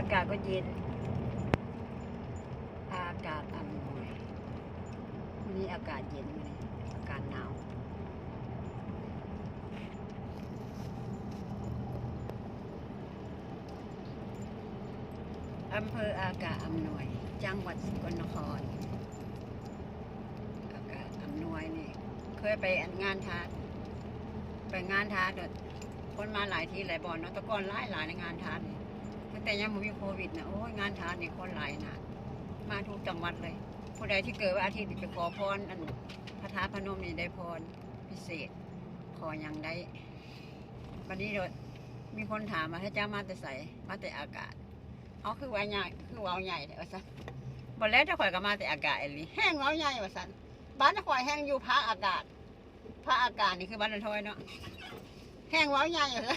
อากาศก็เย็น อากาศอำนวยวันนี้อากาศเย็นวันนี้อากาศหนาวอำเภออากาศอำนวย จังหวัดสกลนคร อากาศอำนวยนี่ เคยไปงานทาไปงานทาเด้อคนมาหลายที่หลายบ่อนเนาะตะกอนหลายหลายในงานทานี่ ตั้งแต่ยังไม่มีโควิดนะโอ้ยงานทาสนี่คนหลายนะมาทุกจังหวัดเลย ผู้ใดที่เกิดวันอาทิตย์นี่ไปขอพรอันพระธาตุพนมนี่ได้พรพิเศษ ขออย่างได้วันนี้เด้อมีคนถามมาให้เจ้ามาแต่ใสมาแต่อากาศเอาคือว่าใหญ่คือว่าใหญ่เลยว่าซะบนแล้วจะข่อยก็มาแต่อากาศเอหลีแห้งว่าใหญ่ว่าสันบ้านจะข่อยแห้งอยู่พระอากาศพระอากาศนี่คือบ้านนทอยเนาะแห้งว่าใหญ่เหรอ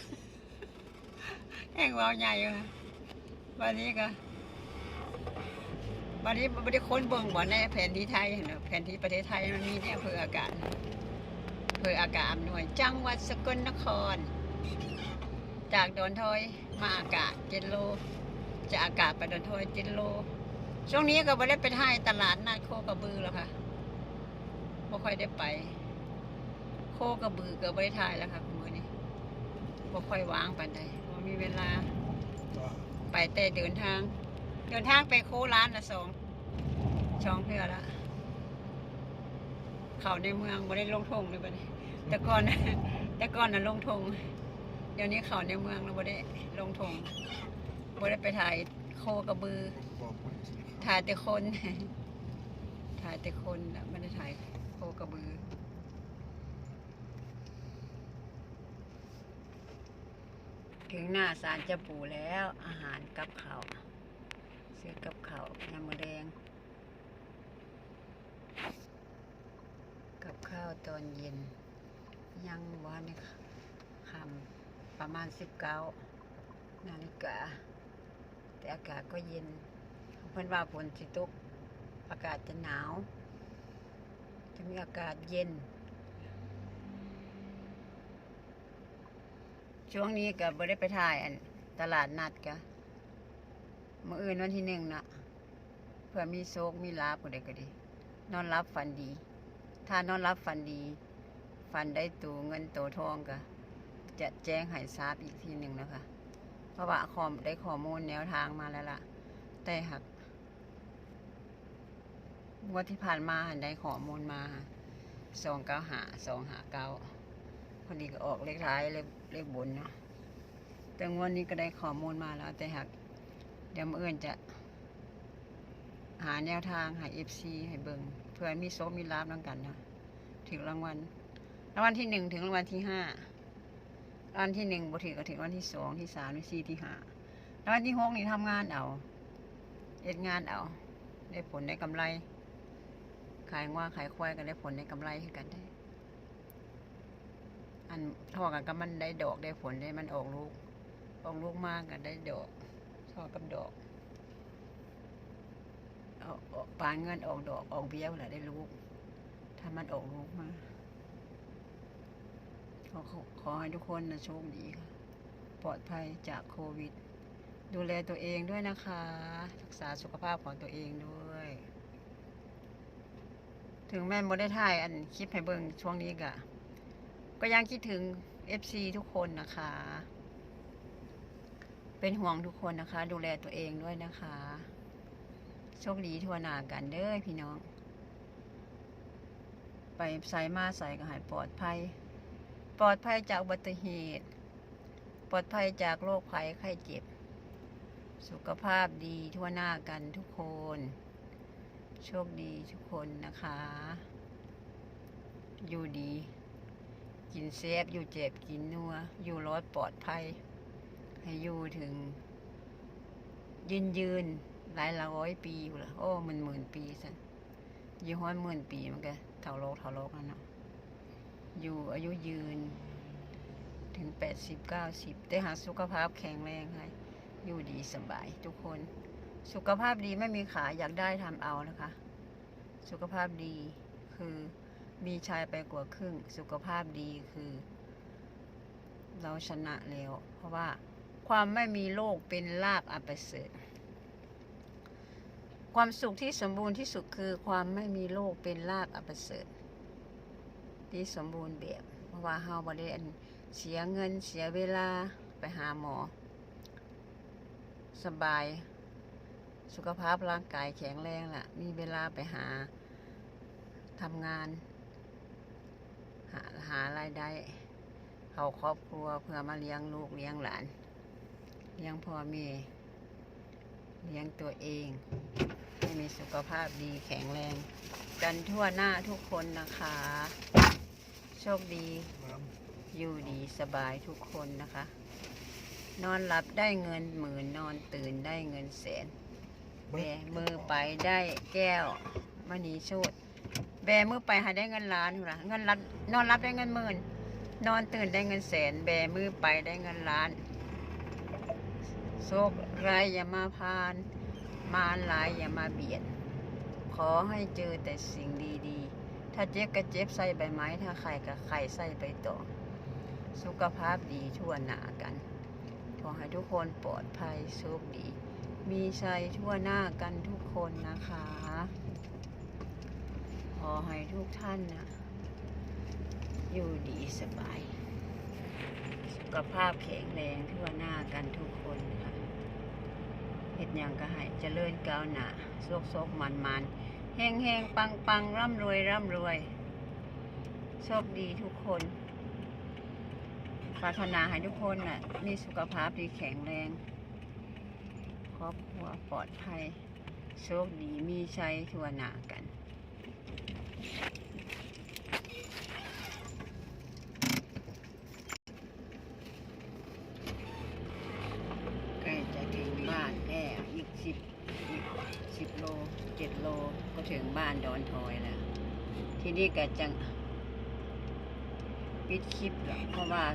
แห้งว่าใหญ่เหร อวันนี้ก็วันนี้ไม่ได้ค้นเบิ่งบ่ในแผนที่ไทยเนะแผนที่ประเทศไทยมันมีเนี่ยอำเภออากาศอำเภออากาศอำนวย จังหวัดสกลนคร จากดอนทอยมาอากาศเจ็ดโลจะอากาศไปดอนทอยเจ็ดโล ช่วงนี้ก็ไม่ได้ไปให้ตลาดนัดโคกระบือแล้วค่ะไม่ค่อยได้ไป โคกระบือก็ไม่ได้ถ่ายแล้วค่ะคุณมือนี้ไม่ค่อยวางปันใดบ่มีเวลา ไปแต่เดินทาง เดินทางไปโคร้านละสองช่องเพื่อละเขาในเมืองไม่ได้ลงทงเลยบัดนี้แต่ก่อนแต่ก่อนน่ะลงทงเดี๋ยวนี้เขาในเมืองเราไม่ได้ลงทงไม่ได้ไปถ่ายโคกระบือ ถ่ายแต่คน ถ่ายแต่คนไม่ได้ถ่ายโคกระบือ ถึงหน้าศาลเจ้าปู่แล้วอาหารกับเขาวซื้อกับเขาวยำมะแดง กับข้าวตอนเย็น ยังวันคำประมาณสิบเก้านาฬิกา แต่อากาศก็เย็นเพื่อนว่าฝนสิตกอากาศจะหนาว จะมีอากาศเย็น ช่วงนี้ก็บ่ได้ไปถ่ายอันตลาดนัดกะมื่ออื่นวันที่หนึ่งนะเพื่อมีโชคมีลาบก็ได้ก็ดี นอนรับฝันดี ถ้านอนรับฝันดี ฝันได้ตัวเงินโตทองก็จะแจ้งให้ทราบอีกทีหนึ่งนะคะ เพราะว่าคอมได้ข้อมูลแนวทางมาแล้วล่ะ แต่หักงวดที่ผ่านมาได้ข้อมูลมาสองเก้าหาสองหาเก้า พอดีก็ออกเลขท้ายเลขเลขบนเนาะแต่งวดนี้ก็ได้ข้อมูลมาแล้ว แต่หักเดี๋ยวมื่ออื่นจะ หาแนวทางหาเอฟซีให้เบิงเพื่อมีโซมีลาบน้งกันนะถึงรางวัลรางวัลที่หนึ่งถึงรางวัลที่ห้ารางวัลที่หนึ่งบ่ถึงก็ถึงรางวัลที่สองที่สามที่สี่ที่ห้ารางวัลที่หกนี่ทำงานเอาเอ็ดงานเอา ได้ผลได้กำไร ขายว่าขายควายก็ได้ผลได้กำไรให้กันได้ อันทอกันก็มันได้ดอกได้ผลได้มันออกลูกออกลูกมากก็ได้ดอกทอกับดอกออกออกปานเงินออกดอกออกเบี้ยวแหละได้ลูก ถ้ามันออกลูกมาขอขอขอให้ทุกคนนะโชคดีค่ะ ปลอดภัยจากโควิด ดูแลตัวเองด้วยนะคะ รักษาสุขภาพของตัวเองด้วย ถึงแม่โมได้ถ่ายอันคลิปให้เบิ่งช่วงนี้กะ ก็ยังคิดถึง FC ทุกคนนะคะ เป็นห่วงทุกคนนะคะ ดูแลตัวเองด้วยนะคะ โชคดีทั่วหน้ากันเด้อพี่น้อง ไปใส่มาใส่ก็หายปลอดภัย ปลอดภัยจากอุบัติเหตุ ปลอดภัยจากโรคภัยไข้เจ็บ สุขภาพดีทั่วหน้ากันทุกคน โชคดีทุกคนนะคะ อยู่ดี กินเซฟอยู่เจ็บกินนัว อยู่รอดปลอดภัย ให้อยู่ถึง ยืนยืนหลายร้อยปีอยู่ละโอ้มันหมื่นปีสันอยู่ห้อยหมื่นปีมันก็เท่าโลกเท่าโลกนั่นเนาะอยู่อายุยืน ถึงแปดสิบเก้าสิบแต่หาสุขภาพแข็งแรงให้อยู่ดีสบายทุกคน สุขภาพดีไม่มีขาอยากได้ทำเอานะคะ สุขภาพดีคือ มีชายไปกว่าครึ่ง สุขภาพดีคือ เราชนะแล้ว เพราะว่าความไม่มีโรคเป็นลาบอันประเสริฐความสุขที่สมบูรณ์ที่สุดคือความไม่มีโรคเป็นลาบอันประเสริฐที่สมบูรณ์แบบเพราะว่าเฮาบ่ได้เสียเงินเสียเวลาไปหาหมอ สบาย สุขภาพร่างกายแข็งแรงล่ะ มีเวลาไปหาทำงาน หาหารายได้เขาครอบครัวเพื่อมาเลี้ยงลูกเลี้ยงหลาน เลี้ยงพ่อแม่เลี้ยงตัวเอง ให้มีสุขภาพดีแข็งแรง กันทั่วหน้าทุกคนนะคะ โชคดี อยู่ดีสบายทุกคนนะคะ นอนหลับได้เงินหมื่นนอนตื่นได้เงินแสนแบมือไปได้แก้วมณีโชด แบมือไปหาได้เงินล้านอยู่ละเงินรับนอนรับได้เงินหมื่น นอนตื่นได้เงินแสน แบมือไปได้เงินล้านโชคไรอย่ามาพาน มารหลายอย่ามาเบียด ขอให้เจอแต่สิ่งดีๆ ถ้าเจ็บก็เจ็บใส่ใบไม้ถ้าไข่ก็ไข่ใส่ใบตองสุขภาพดีทั่วหน้ากัน ขอให้ทุกคนปลอดภัยโชคดี มีชัยทั่วหน้ากันทุกคนนะคะ อให้ทุกท่านนะอยู่ดีสบาย สุขภาพแข็งแรงทั่วหน้ากันทุกคนค่ะเห็ดหยังก็ให้เจริญก้าวหน้าโชคโชคมันมันแห้งแห้งปังปังร่ำรวยร่ำรวยโชคดีทุกคนปรารถนาให้ทุกคนน่ะมีสุขภาพดีแข็งแรง ครอบครัวปลอดภัยโชคดีมีชัยทั่วหน้ากัน ใกล้จะถึงบ้านแล้วอีกสิบอีกสิบโลเจ็ดโลก็ถึงบ้านดอนทอยแล้ว ที่นี่ก็จะปิดคลิปหรอกเพราะว่า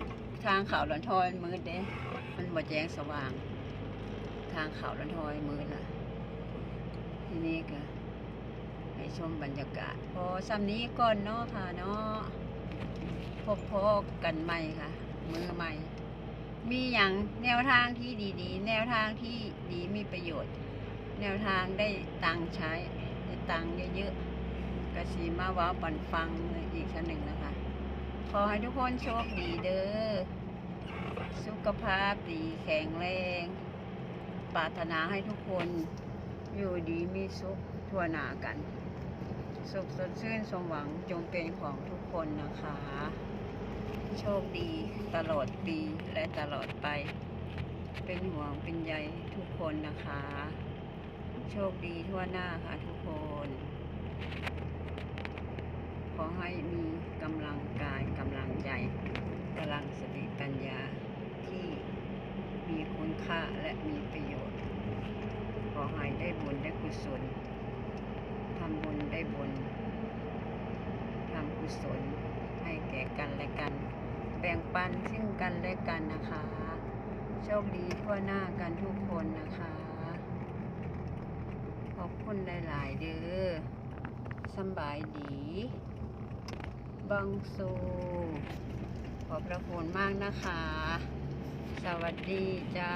ทางเขาดอนทอยมืดเด้มันบ่แจ้งสว่าง ทางเขาดอนทอยมืดละที่นี่ก็ ชมบรรยากาศ พอซ้ำนี้ก่อนเนาะค่ะเนาะพบพอกันใหม่ค่ะ มือใหม่ มีอย่างแนวทางที่ดีๆ แนวทางที่ดีมีประโยชน์ แนวทางได้ตังใช้ได้ตังเยอะๆกระสีมาว้าปันฟังอีกชั้นหนึ่งนะคะ ขอให้ทุกคนโชคดีเด้อสุขภาพดีแข็งแรงปรารถนาให้ทุกคนอยู่ดีมีสุขทั่วหน้ากัน สุขสดชื่นสมหวังจงเป็นของทุกคนนะคะ โชคดีตลอดปีและตลอดไป เป็นห่วงเป็นใยทุกคนนะคะ โชคดีทั่วหน้าค่ะทุกคน ขอให้มีกำลังกายกำลังใจกำลังสติปัญญาที่มีคุณค่าและมีประโยชน์ ขอให้ได้บุญได้กุศล ได้บุญทำกุศลให้แก่กันและกัน แบ่งปันซึ่งกันและกันนะคะ โชคดีทั่วหน้ากันทุกคนนะคะ ขอบคุณหลาย ๆ เด้อสบายดีบังสูขอบพระคุณมากนะคะ สวัสดีจ้า